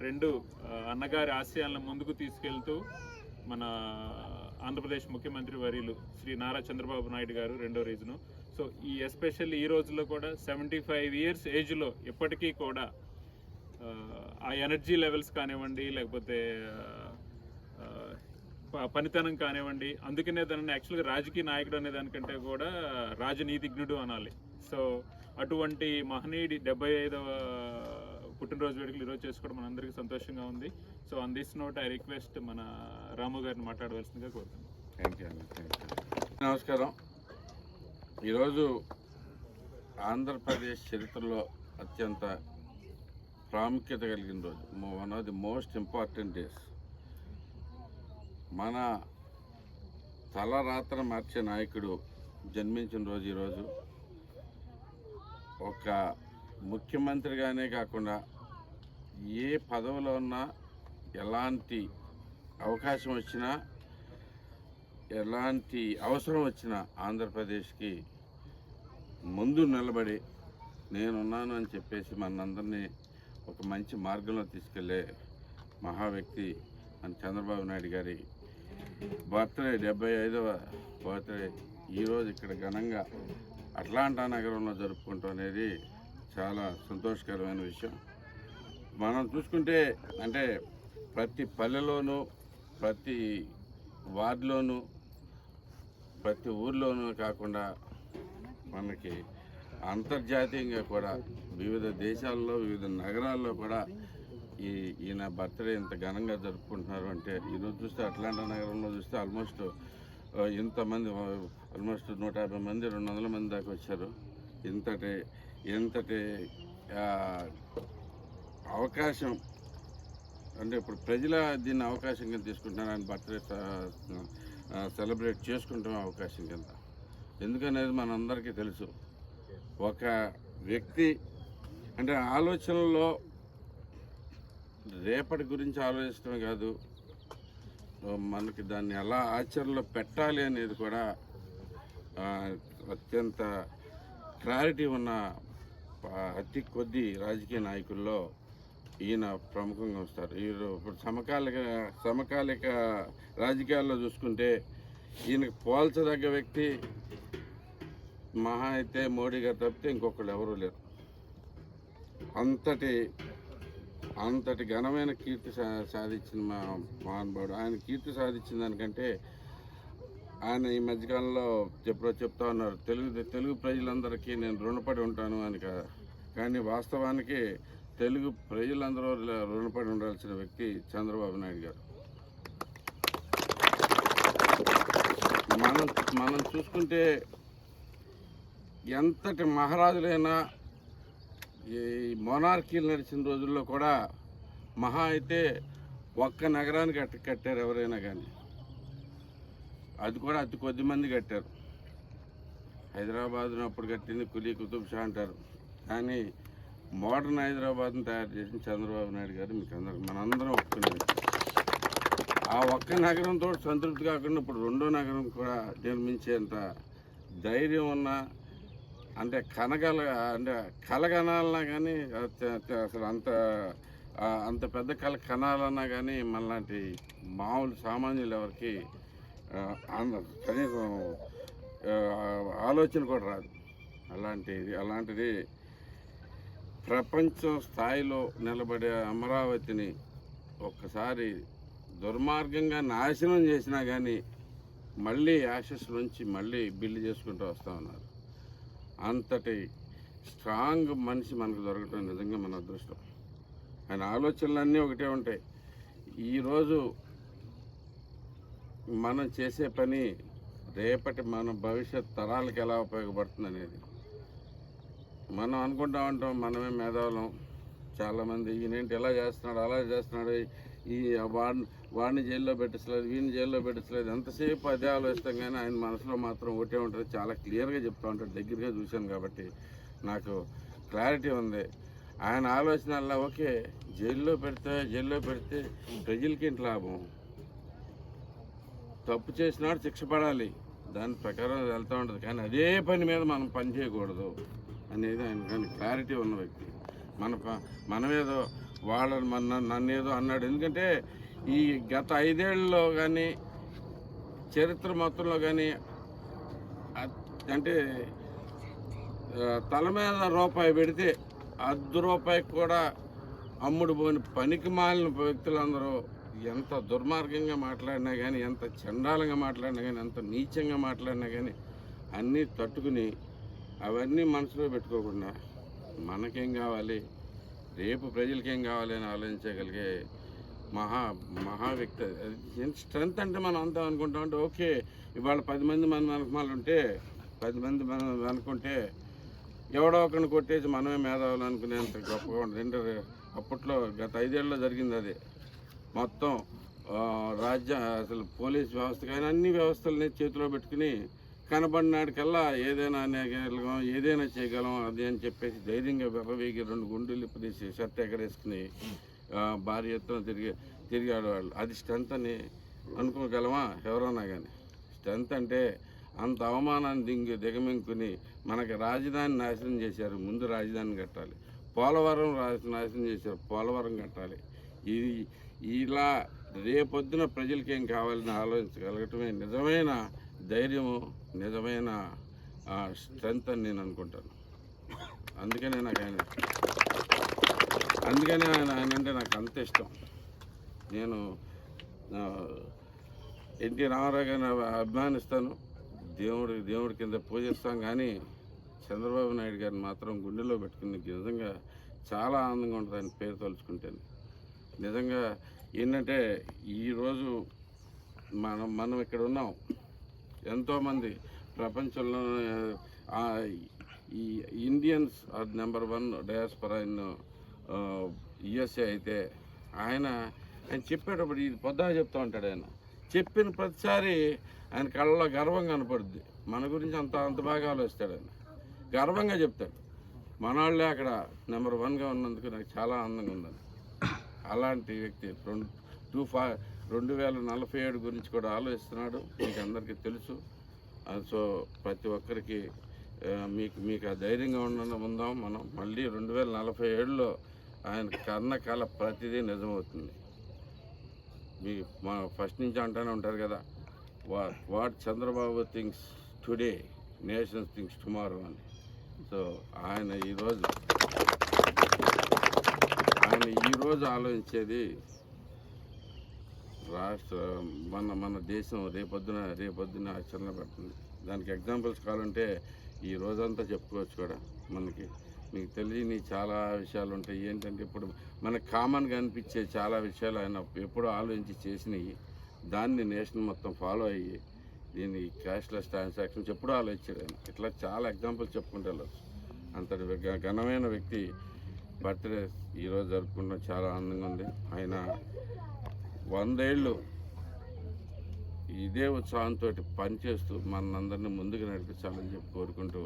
రెండు అన్నగారి ఆశయాలను ముందుకు తీసుకెళ్తూ మన ఆంధ్రప్రదేశ్ ముఖ్యమంత్రి వర్యులు శ్రీ నారా చంద్రబాబు నాయుడు గారు రెండో రీజను. సో ఈ ఎస్పెషల్లీ ఈ రోజుల్లో కూడా సెవెంటీ ఫైవ్ ఇయర్స్ ఏజ్లో ఇప్పటికీ కూడా ఆ, ఎనర్జీ లెవెల్స్ కానివ్వండి లేకపోతే ప- పనితనం కానివ్వండి అందుకనే దానిని యాక్చువల్గా రాజకీయ నాయకుడు అనే దానికంటే కూడా రాజనీతిజ్ఞుడు అనాలి. సో అటువంటి మహనీయుడి డెబ్బై ఐదవ పుట్టినరోజు వేడుకలు ఈరోజు చేసుకోవడం మనందరికీ సంతోషంగా ఉంది. So on this note I request మన రాము గారిని మాట్లాడవలసిందిగా కోరుతున్నాను థ్యాంక్ యూ అండి నమస్కారం. ఈరోజు ఆంధ్రప్రదేశ్ చరిత్రలో అత్యంత ప్రాముఖ్యత కలిగిన రోజు. One of the most important days మన తలరాత్ర మార్చే నాయకుడు జన్మించిన రోజు ఈరోజు. ఒక ముఖ్యమంత్రిగానే కాకుండా ఏ పదవిలో ఉన్నా ఎలాంటి అవకాశం వచ్చినా ఎలాంటి అవసరం వచ్చినా ఆంధ్రప్రదేశ్కి ముందు నిలబడి నేనున్నాను అని చెప్పేసి మనందరినీ ఒక మంచి మార్గంలో తీసుకెళ్ళే మహా వ్యక్తి మన చంద్రబాబు నాయుడు గారి బర్త్డే డెబ్బై ఐదవ బర్త్డే ఈరోజు ఇక్కడ ఘనంగా అట్లాంటా నగరంలో జరుపుకుంటాం అనేది చాలా సంతోషకరమైన విషయం. మనం చూసుకుంటే అంటే ప్రతి పల్లెలోనూ ప్రతి వార్డులోనూ ప్రతి ఊర్లోనూ కాకుండా మనకి అంతర్జాతీయంగా కూడా వివిధ దేశాల్లో వివిధ నగరాల్లో కూడా ఈ ఈయన బర్త్డే ఇంత ఘనంగా జరుపుకుంటున్నారు. అంటే ఈరోజు చూస్తే అట్లాంటా నగరంలో చూస్తే ఆల్మోస్ట్ ఇంతమంది ఆల్మోస్ట్ నూట యాభై మంది రెండు వందల మంది దాకా వచ్చారు. ఇంతటి ఇంతటి అవకాశం అంటే ఇప్పుడు ప్రజల దీన్ని అవకాశం కింద తీసుకుంటున్నారు ఆయన బర్త్డే సెలబ్రేట్ చేసుకుంటాం అవకాశం కింద. ఎందుకనేది మనందరికీ తెలుసు. ఒక వ్యక్తి అంటే ఆలోచనలో రేపటి గురించి ఆలోచించడమే కాదు మనకి దాన్ని ఎలా ఆచరణలో పెట్టాలి అనేది కూడా అత్యంత క్లారిటీ ఉన్న అతి కొద్ది రాజకీయ నాయకుల్లో ఈయన ప్రముఖంగా వస్తారు. ఈయన ఇప్పుడు సమకాలిక సమకాలిక రాజకీయాల్లో చూసుకుంటే ఈయనకు పోల్చదగ్గ వ్యక్తి మహా అయితే మోడీ గారు తప్పితే ఇంకొకళ్ళు ఎవరూ లేరు. అంతటి అంతటి ఘనమైన కీర్తి సా సాధించిన మా మహానుభావుడు. ఆయన కీర్తి సాధించిన దానికంటే ఆయన ఈ మధ్యకాలంలో ఎప్పుడో చెప్తా ఉన్నారు. తెలుగు తెలుగు ప్రజలందరికీ నేను రుణపడి ఉంటాను అని కానీ వాస్తవానికి తెలుగు ప్రజలందరూ రుణపడి ఉండాల్సిన వ్యక్తి చంద్రబాబు నాయుడు గారు. మనం మనం చూసుకుంటే ఎంతటి మహారాజులైనా ఈ మొనార్కీలు నడిచిన రోజుల్లో కూడా మహా అయితే ఒక్క నగరానికి అట్ట కట్టారు ఎవరైనా కానీ. అది కూడా అతి కొద్ది మంది కట్టారు. హైదరాబాద్ను అప్పుడు కట్టింది కులీ కుతుబ్ షా అంటారు. కానీ మోడర్న్ హైదరాబాద్ను తయారు చేసిన చంద్రబాబు నాయుడు గారు మీకు అందరికి మనందరం ఒప్పుకునేది ఆ ఒక్క నగరంతో సంతృప్తి కాకుండా ఇప్పుడు రెండో నగరం కూడా నిర్మించేంత ధైర్యం ఉన్న అంటే కనగల అంటే కలగనాలన్నా కానీ అసలు అంత అంత పెద్ద కళ కనాలన్నా కానీ మనలాంటి మామూలు సామాన్యులు ఎవరికి కనీసం ఆలోచన కూడా రాదు. అలాంటిది అలాంటిది ప్రపంచం స్థాయిలో నిలబడే అమరావతిని ఒక్కసారి దుర్మార్గంగా నాశనం చేసినా కానీ మళ్ళీ యాషస్ నుంచి మళ్ళీ బిల్లు చేసుకుంటూ వస్తూ ఉన్నారు. అంతటి స్ట్రాంగ్ మనిషి మనకు దొరకటం నిజంగా మన అదృష్టం. ఆయన ఆలోచనలన్నీ ఒకటే ఉంటాయి. ఈరోజు మనం చేసే పని రేపటి మన భవిష్యత్ తరాలకు ఎలా ఉపయోగపడుతుంది అనేది మనం అనుకుంటా ఉంటాం మనమే మేధావులం. చాలామంది ఈయనేంటి ఎలా చేస్తున్నాడు అలా చేస్తున్నాడు ఈ వాడిని వాడిని జైల్లో పెట్టించలేదు వీడిని జైల్లో పెట్టించలేదు ఎంతసేపు అదే ఆలోచిస్తాం కానీ ఆయన మనసులో మాత్రం ఒకటే ఉంటుంది. చాలా క్లియర్గా చెప్తూ ఉంటాడు దగ్గరగా చూశాను కాబట్టి నాకు క్లారిటీ ఉంది. ఆయన ఆలోచన ఓకే జైల్లో పెడితే జైల్లో పెడితే ప్రజలకి ఏంటి లాభం? తప్పు చేసినాడు శిక్ష పడాలి. దాని ప్రకారం వెళ్తూ ఉంటుంది. కానీ అదే పని మీద మనం పని చేయకూడదు అనేది ఆయన కానీ క్లారిటీ ఉన్న వ్యక్తి. మన ప- మనమేదో వాళ్ళని మన నన్నేదో అన్నాడు. ఎందుకంటే ఈ గత ఐదేళ్ళలో కానీ చరిత్ర మొత్తంలో కానీ అంటే తల మీద రూపాయి పెడితే అర్ధ రూపాయికి కూడా అమ్ముడు పోని పనికి మాలిన వ్యక్తులందరూ ఎంత దుర్మార్గంగా మాట్లాడినా కానీ ఎంత చండాలంగా మాట్లాడినా కానీ ఎంత నీచంగా మాట్లాడినా కానీ అన్నీ తట్టుకుని అవన్నీ మనసులో పెట్టుకోకుండా మనకేం కావాలి? రేపు ప్రజలకేం కావాలి అని ఆలోచించగలిగే మహా మహా వ్యక్తి అది స్ట్రెంత్ అంటే మనం అంతా అనుకుంటాం అంటే ఓకే ఇవాళ పది మంది మన మనకు ఉంటే పది మంది మనం అనుకుంటే ఎవడో ఒకరిని కొట్టేసి మనమే మేధావులు అనుకునేంత గొప్పగా ఉంటుంది అప్పట్లో గత ఐదేళ్ళలో జరిగింది అది. మొత్తం రాజ్య అసలు పోలీస్ వ్యవస్థ కానీ అన్ని వ్యవస్థలని చేతిలో పెట్టుకుని కనబడినాడికల్లా ఏదైనా అనేయగలం ఏదైనా చేయగలం అది అని చెప్పేసి ధైర్యంగా వెపవేగి రెండు గుండెలు ఇప్పదీసి షర్ట్ ఎగరేసుకుని భారీ ఎత్తున తిరిగి తిరిగాడు వాళ్ళు అది స్ట్రెంత్ అని అనుకోగలమా? ఎవరన్నా కానీ స్ట్రెంత్ అంటే అంత అవమానాన్ని దింగి దిగమింకుని మనకి రాజధాని నాశనం చేశారు. ముందు రాజధాని కట్టాలి. పోలవరం నాశనం చేశారు. పోలవరం కట్టాలి. ఇది ఇలా రేపొద్దున ప్రజలకి ఏం కావాలని ఆలోచించగలగటమే నిజమైన ధైర్యము నిజమైన స్ట్రెంగ్త్ అని నేను అనుకుంటాను. అందుకనే నాకు ఆయన అందుకనే ఆయన ఆయన అంటే నాకు అంత ఇష్టం. నేను ఎన్టీ రామారావు గారిని అభిమానిస్తాను. దేవుడి దేవుడి కింద పూజిస్తాం కానీ చంద్రబాబు నాయుడు గారిని మాత్రం గుండెలో పెట్టుకుని నిజంగా చాలా ఆనందంగా ఉంటుంది ఆయన పేరు తలుచుకుంటాను. నిజంగా ఏంటంటే ఈరోజు మనం మనం ఇక్కడ ఉన్నాం. ఎంతోమంది ప్రపంచంలో ఈ Indians number one diaspora in USA అయితే ఆయన ఆయన చెప్పేటప్పుడు ఇది పొద్దా చెప్తూ ఉంటాడు ఆయన. చెప్పిన ప్రతిసారి ఆయన కళ్ళలో గర్వం కనపడుద్ది. మన గురించి అంత అంత బాగా ఆలోచిస్తాడు ఆయన. గర్వంగా చెప్తాడు. మన వాళ్ళే అక్కడ నెంబర్ వన్గా ఉన్నందుకు నాకు చాలా ఆనందంగా ఉందని అలాంటి వ్యక్తి. రెండు టూ ఫా రెండు వేల నలభై ఏడు గురించి కూడా ఆలోచిస్తున్నాడు. మీకు అందరికీ తెలుసు. సో ప్రతి ఒక్కరికి మీకు మీకు ఆ ధైర్యంగా ఉన్న ఉందాం. మనం మళ్ళీ రెండు వేల నలభై ఏడులో ఆయన కన్న కళ ప్రతిదీ నిజమవుతుంది. మీ మా ఫస్ట్ నుంచి అంటూనే ఉంటారు కదా వా what Chandrababu thinks today nations thinks tomorrow అని. సో ఆయన ఈరోజు ఆయన ఈరోజు ఆలోచించేది రాష్ట్ర మన మన దేశం రేపొద్దున రేపొద్దున ఆచరణ పడుతుంది. దానికి ఎగ్జాంపుల్స్ కావాలంటే ఈ రోజంతా చెప్పుకోవచ్చు కూడా మనకి. మీకు తెలియని చాలా విషయాలు ఉంటాయి. ఏంటంటే ఇప్పుడు మనకు కామన్గా అనిపించే చాలా విషయాలు ఆయన ఎప్పుడూ ఆలోచించి చేసినవి. దాన్ని నేషన్ మొత్తం ఫాలో అయ్యి దీన్ని క్యాష్లెస్ ట్రాన్సాక్షన్స్ ఎప్పుడూ ఆలోచించాడు ఆయన ఇట్లా చాలా ఎగ్జాంపుల్స్ చెప్పుకుంటే అంతటి ఘనమైన వ్యక్తి బర్త్డే ఈరోజు జరుపుకుంటాం చాలా ఆనందంగా ఉంది. ఆయన వందేళ్ళు ఇదే ఉత్సాహంతో పనిచేస్తూ మనందరినీ ముందుకు నడిపించాలని చెప్పి కోరుకుంటూ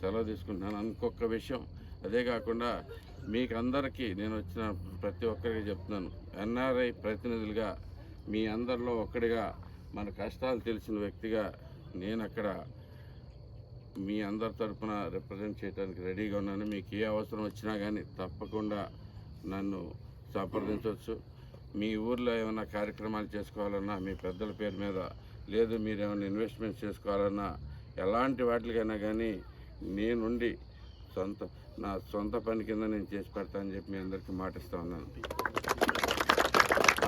సెలవు తీసుకుంటున్నాను. ఇంకొక విషయం అదే కాకుండా మీకు అందరికీ నేను వచ్చిన ప్రతి ఒక్కరికి చెప్తున్నాను. ఎన్ఆర్ఐ ప్రతినిధులుగా మీ అందరిలో ఒక్కడిగా మన కష్టాలు తెలిసిన వ్యక్తిగా నేను అక్కడ మీ అందరి తరఫున రిప్రజెంట్ చేయడానికి రెడీగా ఉన్నాను. మీకు ఏ అవసరం వచ్చినా కానీ తప్పకుండా నన్ను సంప్రదించవచ్చు. మీ ఊర్లో ఏమైనా కార్యక్రమాలు చేసుకోవాలన్నా మీ పెద్దల పేరు మీద లేదు మీరు ఏమైనా ఇన్వెస్ట్మెంట్ చేసుకోవాలన్నా ఎలాంటి వాటికైనా కానీ నేనుండి సొంత నా సొంత పని కింద నేను చేసి పెడతానని చెప్పి మీ అందరికీ మాటిస్తా ఉన్నాను.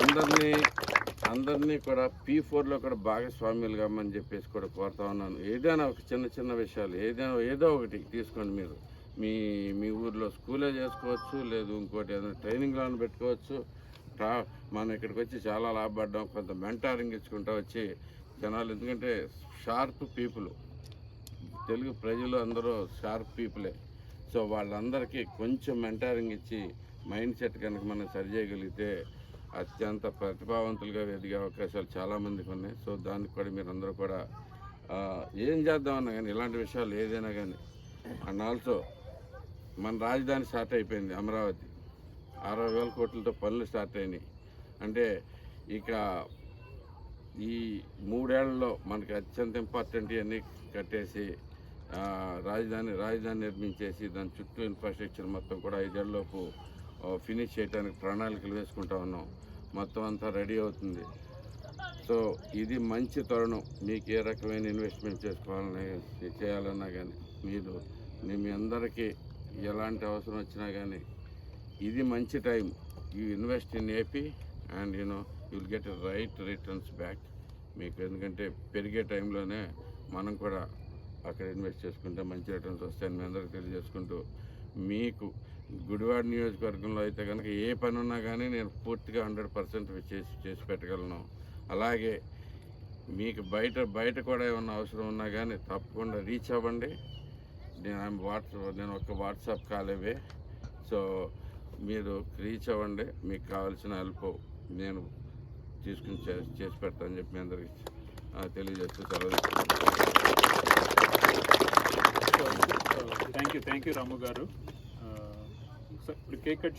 అందరినీ అందరినీ కూడా పీ ఫోర్లో కూడా భాగస్వామ్యులు కమ్మని చెప్పేసి కూడా కోరుతా ఉన్నాను. ఏదైనా ఒక చిన్న చిన్న విషయాలు ఏదైనా ఏదో ఒకటి తీసుకోండి మీరు. మీ మీ ఊర్లో స్కూలే చేసుకోవచ్చు లేదు ఇంకోటి ఏదైనా ట్రైనింగ్ లాన్ పెట్టుకోవచ్చు. ట్రా మనం ఇక్కడికి వచ్చి చాలా లాభపడ్డాం కొంత మెంటారింగ్ ఇచ్చుకుంటా వచ్చి జనాలు. ఎందుకంటే షార్ప్ పీపుల్ తెలుగు ప్రజలు అందరూ షార్ప్ పీపులే. సో వాళ్ళందరికీ కొంచెం మెంటారింగ్ ఇచ్చి మైండ్ సెట్ కనుక మనం సరి చేయగలిగితే అత్యంత ప్రతిభావంతులుగా ఎదిగే అవకాశాలు చాలామందికి ఉన్నాయి. సో దానికి కూడా మీరు అందరూ కూడా ఏం చేద్దామన్నా కానీ ఇలాంటి విషయాలు ఏదైనా కానీ అండ్ ఆల్సో మన రాజధాని స్టార్ట్ అయిపోయింది అమరావతి. అరవై వేల కోట్లతో పనులు స్టార్ట్ అయినాయి. అంటే ఇక ఈ మూడేళ్ళలో మనకి అత్యంత ఇంపార్టెంట్ అన్నీ కట్టేసి రాజధాని రాజధాని నిర్మించేసి దాని చుట్టూ ఇన్ఫ్రాస్ట్రక్చర్ మొత్తం కూడా ఐదేళ్ళలోపు ఫినిష్ చేయడానికి ప్రణాళికలు వేసుకుంటా ఉన్నాం. మొత్తం అంతా రెడీ అవుతుంది. సో ఇది మంచి తరుణం. మీకు ఏ రకమైన ఇన్వెస్ట్మెంట్ చేసుకోవాలని చేయాలన్నా కానీ మీరు మీ అందరికీ ఎలాంటి అవసరం వచ్చినా కానీ ఇది మంచి time. You invest in AP and you know will get right returns back మీకు ఎందుకంటే పెరిగే టైంలోనే మనం కూడా అక్కడ ఇన్వెస్ట్ చేసుకుంటే మంచి రిటర్న్స్ వస్తాయని మీ అందరికీ తెలియజేసుకుంటూ మీకు గుడివాడ నియోజకవర్గంలో అయితే కనుక ఏ పని ఉన్నా కానీ నేను పూర్తిగా హండ్రెడ్ పర్సెంట్ చేసి చేసి పెట్టగలను. అలాగే మీకు బయట బయట కూడా ఏమన్నా అవసరం ఉన్నా కానీ తప్పకుండా రీచ్ అవ్వండి. నేను ఆమె వాట్సాప్ నేను ఒక వాట్సాప్ కాలేవే సో మీరు రీచ్ అవ్వండి. మీకు కావాల్సిన హెల్ప్ నేను తీసుకుని చే- చేసి పెడతానని చెప్పి మీ అందరికి తెలియజేస్తూ సెలవు thank you thank you Ramu గారు. సో ఇప్పుడు కేక్ కట్